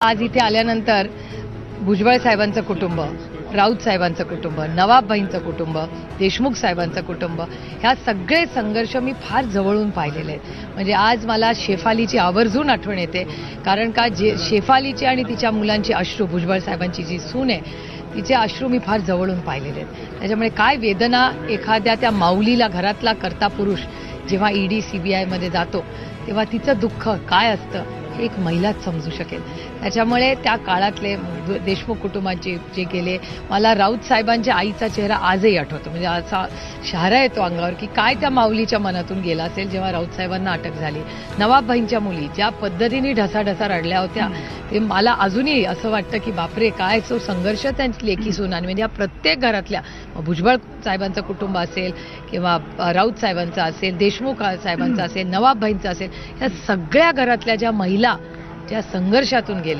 आज इथे आल्यानंतर भुजबळ साहेबांचं कुटुंब राऊत साहेबांचं कुटुंब नवाबबाईंचं कुटुंब देशमुख साहेबांचं कुटुंब ह्या सगळे संघर्ष मी फार जवळून पाहिलेले आहेत. म्हणजे आज मला शेफालीची आवर्जून आठवण येते. कारण का जे शेफालीची आणि तिच्या मुलांची अश्रू भुजबळ साहेबांची जी सून आहे तिचे अश्रू मी फार जवळून पाहिलेले आहेत. त्याच्यामुळे काय वेदना एखाद्या त्या माऊलीला घरातला करता पुरुष जेव्हा ईडी सीबीआयमध्ये जातो तेव्हा तिचं दुःख काय असतं? एक महिलाच समजू शकेल. त्याच्यामुळे त्या काळातले देशमुख कुटुंबाचे जे गेले मला राऊत साहेबांच्या आईचा चेहरा आजही आठवतो. म्हणजे असा शहारा येतो अंगावर की काय त्या माऊलीच्या मनातून गेला असेल जेव्हा राऊत साहेबांना अटक झाली. नवाबभाईंच्या मुली ज्या पद्धतीने ढसाढसा रडल्या होत्या ते मला अजूनही असं वाटतं की बापरे काय तो संघर्ष त्यांची लेखी सून आणि म्हणजे या प्रत्येक घरातल्या भुजबळ साहेबांचं कुटुंब असेल किंवा राऊत साहेबांचं असेल देशमुख साहेबांचं असेल नवाबभाईंचं असेल या सगळ्या घरातल्या ज्या महिला ज्या संघर्षातून गेल्या